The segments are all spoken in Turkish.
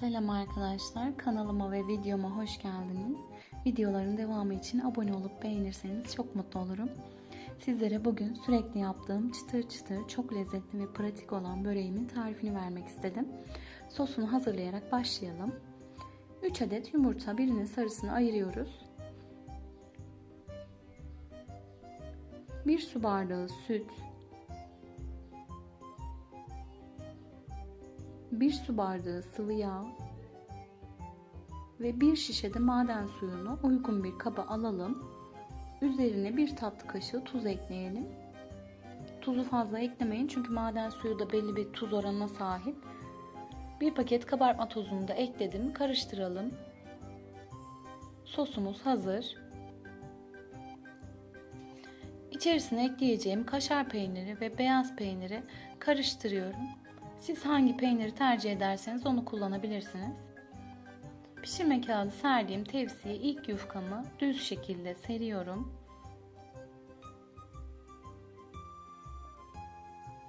Selam arkadaşlar, kanalıma ve videoma hoş geldiniz. Videoların devamı için abone olup beğenirseniz çok mutlu olurum. Sizlere bugün sürekli yaptığım çıtır çıtır çok lezzetli ve pratik olan böreğimin tarifini vermek istedim. Sosunu hazırlayarak başlayalım. 3 adet yumurta, birinin sarısını ayırıyoruz. 1 su bardağı süt, 1 su bardağı sıvı yağ ve 1 şişe de maden suyunu uygun bir kaba alalım. Üzerine 1 tatlı kaşığı tuz ekleyelim. Tuzu fazla eklemeyin çünkü maden suyu da belli bir tuz oranına sahip. Bir paket kabartma tozunu da ekledim. Karıştıralım. Sosumuz hazır. İçerisine ekleyeceğim kaşar peyniri ve beyaz peyniri karıştırıyorum. Siz hangi peyniri tercih ederseniz onu kullanabilirsiniz. Pişirme kağıdı serdiğim tepsiye ilk yufkamı düz şekilde seriyorum.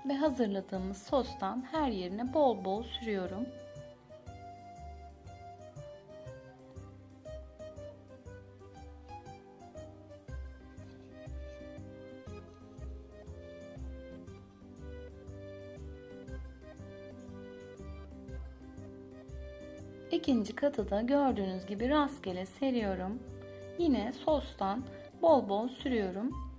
Ve hazırladığımız sostan her yerine bol bol sürüyorum. İkinci katı da gördüğünüz gibi rastgele seriyorum. Yine sostan bol bol sürüyorum.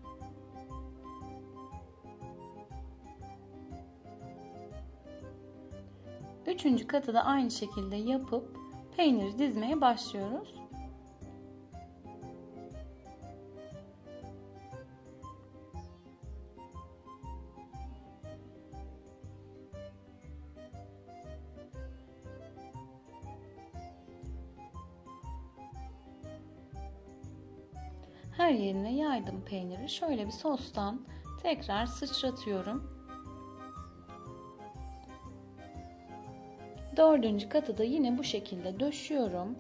Üçüncü katı da aynı şekilde yapıp peyniri dizmeye başlıyoruz. Her yerine yaydım peyniri. Şöyle bir sostan tekrar sıçratıyorum. Dördüncü katı da yine bu şekilde döşüyorum.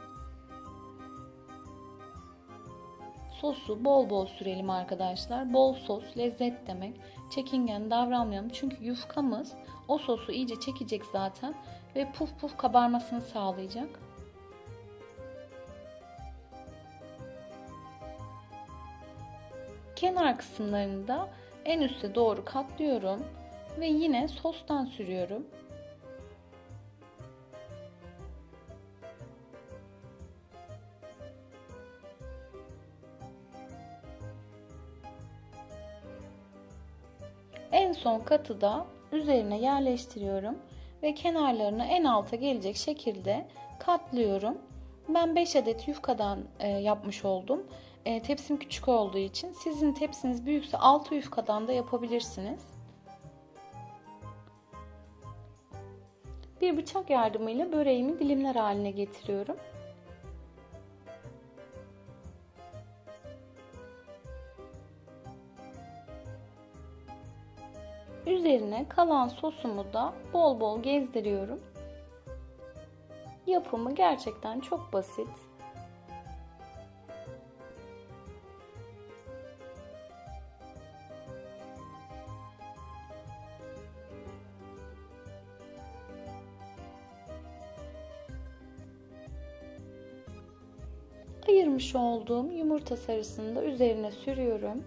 Sosu bol bol sürelim arkadaşlar. Bol sos lezzet demek. Çekingen davranmayalım. Çünkü yufkamız o sosu iyice çekecek zaten ve puf puf kabarmasını sağlayacak. Kenar kısımlarını da en üste doğru katlıyorum ve yine sostan sürüyorum. En son katı da üzerine yerleştiriyorum ve kenarlarını en alta gelecek şekilde katlıyorum. Ben 5 adet yufkadan e, yapmış oldum. E, tepsim küçük olduğu için sizin tepsiniz büyükse 6 yufkadan da yapabilirsiniz. Bir bıçak yardımıyla böreğimi dilimler haline getiriyorum. Üzerine kalan sosumu da bol bol gezdiriyorum. Yapımı gerçekten çok basit. Ayırmış olduğum yumurta sarısını da üzerine sürüyorum.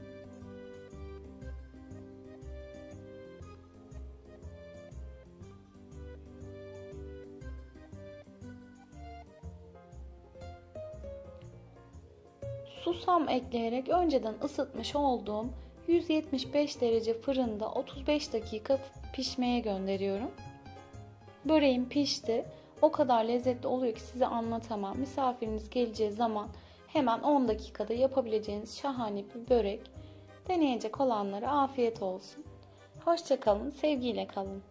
susam ekleyerek önceden ısıtmış olduğum 175 derece fırında 35 dakika pişmeye gönderiyorum. Böreğim pişti. O kadar lezzetli oluyor ki size anlatamam. Misafiriniz geleceği zaman hemen 10 dakikada yapabileceğiniz şahane bir börek. Deneyecek olanlara afiyet olsun. Hoşçakalın, sevgiyle kalın.